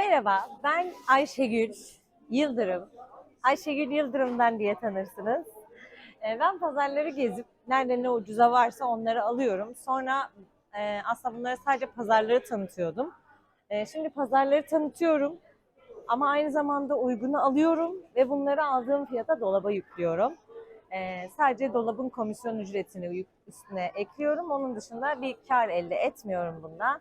Merhaba, ben Ayşegül Yıldırım. Ayşegül Yıldırım'dan diye tanırsınız. Ee, Ben pazarları gezip nerede ne ucuza varsa onları alıyorum. Sonra e, aslında bunları sadece pazarları tanıtıyordum. E, Şimdi pazarları tanıtıyorum ama aynı zamanda uygunu alıyorum ve bunları aldığım fiyata dolaba yüklüyorum. E, Sadece dolabın komisyon ücretini üstüne ekliyorum. Onun dışında bir kar elde etmiyorum bundan.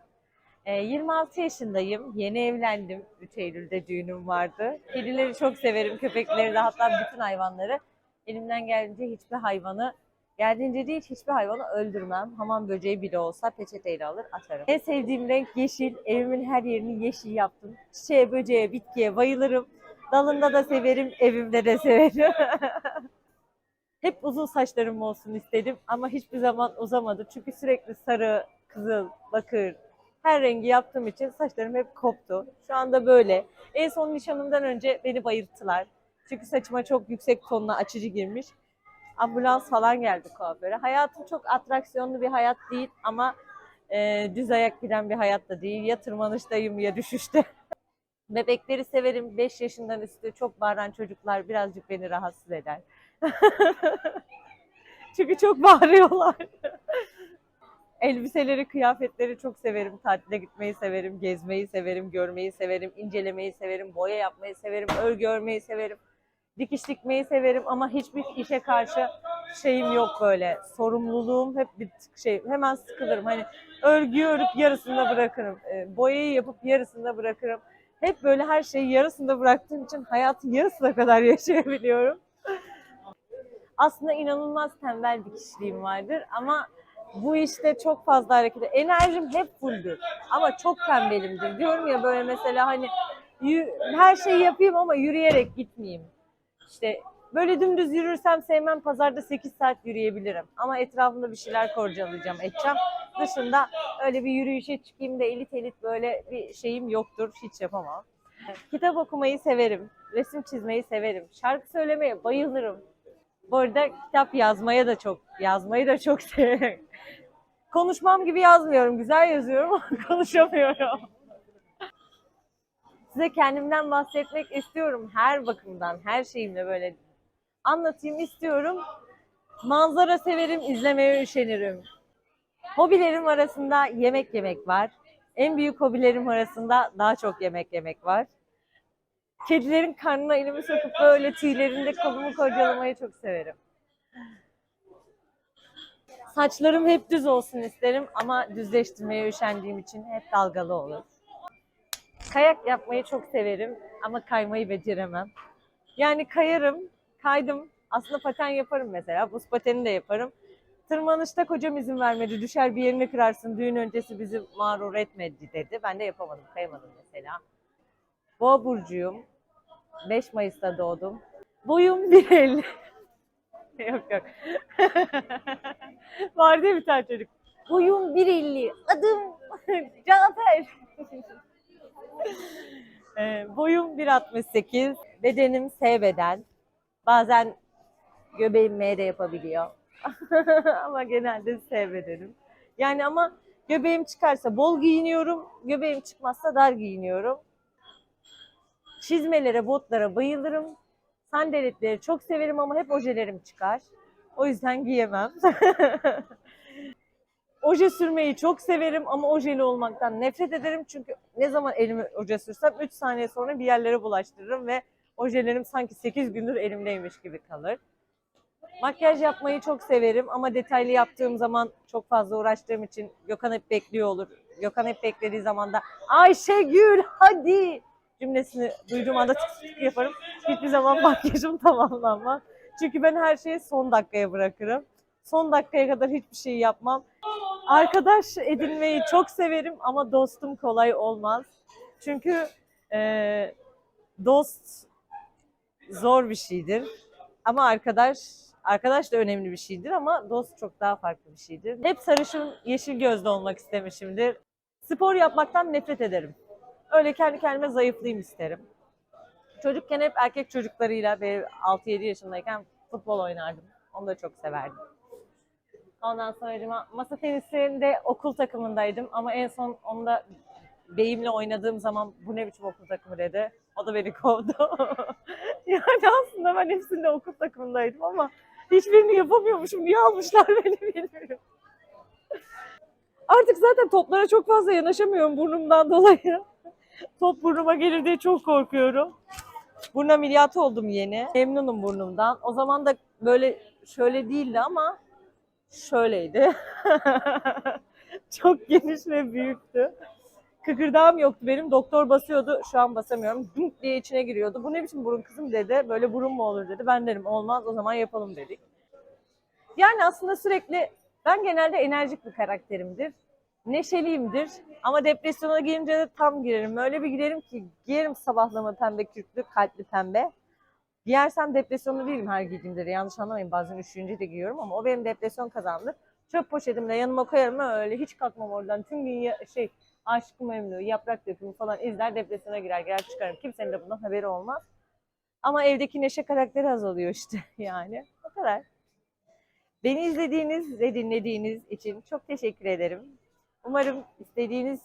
E, 26 yaşındayım. Yeni evlendim. 3 Eylül'de düğünüm vardı. Kedileri çok severim. Köpekleri de hatta bütün hayvanları. Elimden geldiğince hiçbir hayvanı geldiğince değil hiçbir hayvanı öldürmem. Hamam böceği bile olsa peçeteyle alır atarım. En sevdiğim renk yeşil. Evimin her yerini yeşil yaptım. Çiçeğe, böceğe, bitkiye bayılırım. Dalında da severim, evimde de severim. Hep uzun saçlarım olsun istedim ama hiçbir zaman uzamadı. Çünkü sürekli sarı, kızıl, bakır, her rengi yaptığım için saçlarım hep koptu. Şu anda böyle. En son nişanımdan önce beni bayılttılar. Çünkü saçıma çok yüksek tonla açıcı girmiş. Ambulans falan geldi kuaföre. Hayatım çok atraksiyonlu bir hayat değil ama e, düz ayak giden bir hayat da değil. Ya tırmanıştayım ya düşüşte. Bebekleri severim. 5 yaşından üstü çok bağıran çocuklar birazcık beni rahatsız eder. Çünkü çok bağırıyorlar. Elbiseleri, kıyafetleri çok severim. Tatile gitmeyi severim, gezmeyi severim, görmeyi severim, incelemeyi severim, boya yapmayı severim, örgü örmeyi severim. Dikiş dikmeyi severim ama hiçbir işe karşı şeyim yok böyle. Sorumluluğum hep bir şey. Hemen sıkılırım. Hani örgüyü örüp yarısında bırakırım. e, Boyayı yapıp yarısında bırakırım. Hep böyle her şeyi yarısında bıraktığım için hayatın yarısına kadar yaşayabiliyorum. Aslında inanılmaz tembel bir kişiliğim vardır ama bu işte çok fazla hareket Enerjim hep fulldür ama çok tembelimdir. Diyorum ya böyle mesela hani her şeyi yapayım ama yürüyerek gitmeyeyim. İşte böyle dümdüz yürürsem sevmem pazarda 8 saat yürüyebilirim. Ama etrafımda bir şeyler korcalayacağım, edeceğim. Dışında öyle bir yürüyüşe çıkayım da elit elit böyle bir şeyim yoktur. Hiç yapamam. Kitap okumayı severim. Resim çizmeyi severim. Şarkı söylemeye bayılırım. Bu arada kitap yazmaya da çok, yazmayı da çok severim. Konuşmam gibi yazmıyorum. Güzel yazıyorum ama konuşamıyorum. Size kendimden bahsetmek istiyorum. Her bakımdan, her şeyimle böyle anlatayım istiyorum. Manzara severim, izlemeye üşenirim. Hobilerim arasında yemek yemek var. En büyük hobilerim arasında daha çok yemek yemek var. Kedilerin karnına elimi sokup böyle tüylerinde kolumu kurcalamayı çok severim. Saçlarım hep düz olsun isterim ama düzleştirmeye üşendiğim için hep dalgalı olur. Kayak yapmayı çok severim ama kaymayı beceremem. Yani kayarım, kaydım. Aslında paten yaparım mesela. Buz pateni de yaparım. Tırmanışta kocam izin vermedi. Düşer bir yerini kırarsın. Düğün öncesi bizi mağrur etmedi dedi. Ben de yapamadım, kayamadım mesela. Boğa burcuyum. 5 Mayıs'ta doğdum. Boyum 1.50. yok yok. Vardı ya bir tane çocuk. Boyum 1.50. Adım Cafer. Ee, boyum 1.68. Bedenim S beden. Bazen göbeğim M de yapabiliyor. ama genelde S bedenim. Yani ama göbeğim çıkarsa bol giyiniyorum. Göbeğim çıkmazsa dar giyiniyorum. Çizmelere, botlara bayılırım. Sandaletleri çok severim ama hep ojelerim çıkar. O yüzden giyemem. Oje sürmeyi çok severim ama ojeli olmaktan nefret ederim. Çünkü ne zaman elime oje sürsem 3 saniye sonra bir yerlere bulaştırırım ve ojelerim sanki 8 gündür elimdeymiş gibi kalır. Makyaj yapmayı çok severim ama detaylı yaptığım zaman çok fazla uğraştığım için Gökhan hep bekliyor olur. Gökhan hep beklediği zaman da Ayşegül hadi cümlesini duyduğum anda tık tık yaparım. Hiçbir zaman makyajım tamamlanmaz. Çünkü ben her şeyi son dakikaya bırakırım. Son dakikaya kadar hiçbir şey yapmam. Arkadaş edinmeyi çok severim ama dostum kolay olmaz. Çünkü eee, dost zor bir şeydir. Ama arkadaş arkadaş da önemli bir şeydir ama dost çok daha farklı bir şeydir. Hep sarışın, yeşil gözlü olmak istemişimdir. Spor yapmaktan nefret ederim. Öyle kendi kendime zayıflayayım isterim. Çocukken hep erkek çocuklarıyla böyle 6-7 yaşındayken futbol oynardım. Onu da çok severdim. Ondan sonra masa tenisinde okul takımındaydım ama en son onu da beyimle oynadığım zaman bu ne biçim okul takımı dedi. O da beni kovdu. yani aslında ben hepsinde okul takımındaydım ama hiçbirini yapamıyormuşum. Niye almışlar beni bilmiyorum. Artık zaten toplara çok fazla yanaşamıyorum burnumdan dolayı. Top burnuma gelir diye çok korkuyorum. Burun ameliyatı oldum yeni. Memnunum burnumdan. O zaman da böyle şöyle değildi ama şöyleydi. çok geniş ve büyüktü. Kıkırdağım yoktu benim. Doktor basıyordu. Şu an basamıyorum. Dunk diye içine giriyordu. Bu ne biçim burun kızım dedi. Böyle burun mu olur dedi. Ben dedim olmaz o zaman yapalım dedik. Yani aslında sürekli ben genelde enerjik bir karakterimdir. Neşeliyimdir. Ama depresyona girince de tam girerim. Öyle bir girerim ki giyerim sabahlama pembe kürklü, kalpli pembe. Giyersem depresyonlu değilim her giydiğimde de. Yanlış anlamayın bazen üşüyünce de giyiyorum ama o benim depresyon kazandı. Çöp poşetimle yanıma koyarım öyle hiç kalkmam oradan. Tüm gün ya- şey aşkı memnu, yaprak dökümü falan izler depresyona girer girer çıkarım. Kimsenin de bundan haberi olmaz. Ama evdeki neşe karakteri azalıyor işte yani. O kadar. Beni izlediğiniz ve dinlediğiniz için çok teşekkür ederim. Umarım istediğiniz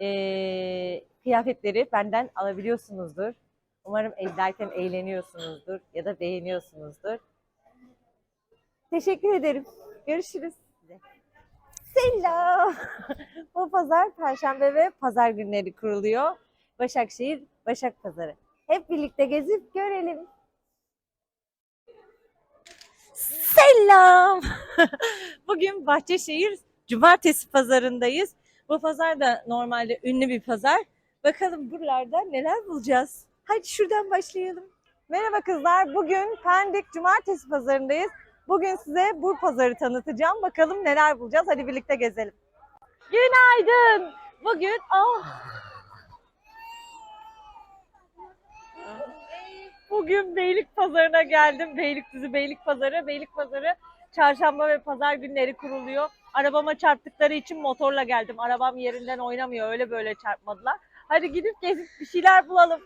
eee, kıyafetleri benden alabiliyorsunuzdur. Umarım izlerken eğleniyorsunuzdur ya da beğeniyorsunuzdur. Teşekkür ederim. Görüşürüz. Selam. Bu pazar Perşembe ve Pazar günleri kuruluyor. Başakşehir Başak Pazarı. Hep birlikte gezip görelim. Selam. Bugün Bahçeşehir Cumartesi pazarındayız. Bu pazar da normalde ünlü bir pazar. Bakalım buralarda neler bulacağız. Hadi şuradan başlayalım. Merhaba kızlar. Bugün Pendik Cumartesi pazarındayız. Bugün size bu pazarı tanıtacağım. Bakalım neler bulacağız. Hadi birlikte gezelim. Günaydın. Bugün ah Bugün Beylik Pazarı'na geldim. Beylikdüzü Beylik Pazarı. Beylik Pazarı çarşamba ve pazar günleri kuruluyor. Arabama çarptıkları için motorla geldim. Arabam yerinden oynamıyor. Öyle böyle çarpmadılar. Hadi gidip gezip bir şeyler bulalım.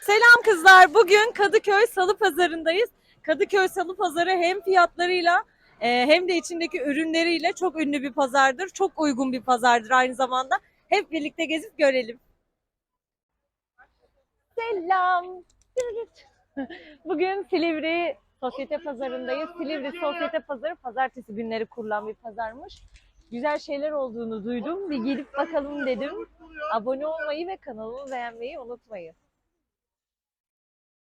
Selam kızlar. Bugün Kadıköy Salı Pazarı'ndayız. Kadıköy Salı Pazarı hem fiyatlarıyla e, hem de içindeki ürünleriyle çok ünlü bir pazardır. Çok uygun bir pazardır aynı zamanda. Hep birlikte gezip görelim. Selam. Bugün Silivri Sosyete Pazarı'ndayız. Silivri Sosyete Pazarı pazartesi günleri kurulan bir pazarmış. Güzel şeyler olduğunu duydum. Bir gelip bakalım dedim. Abone olmayı ve kanalımı beğenmeyi unutmayın.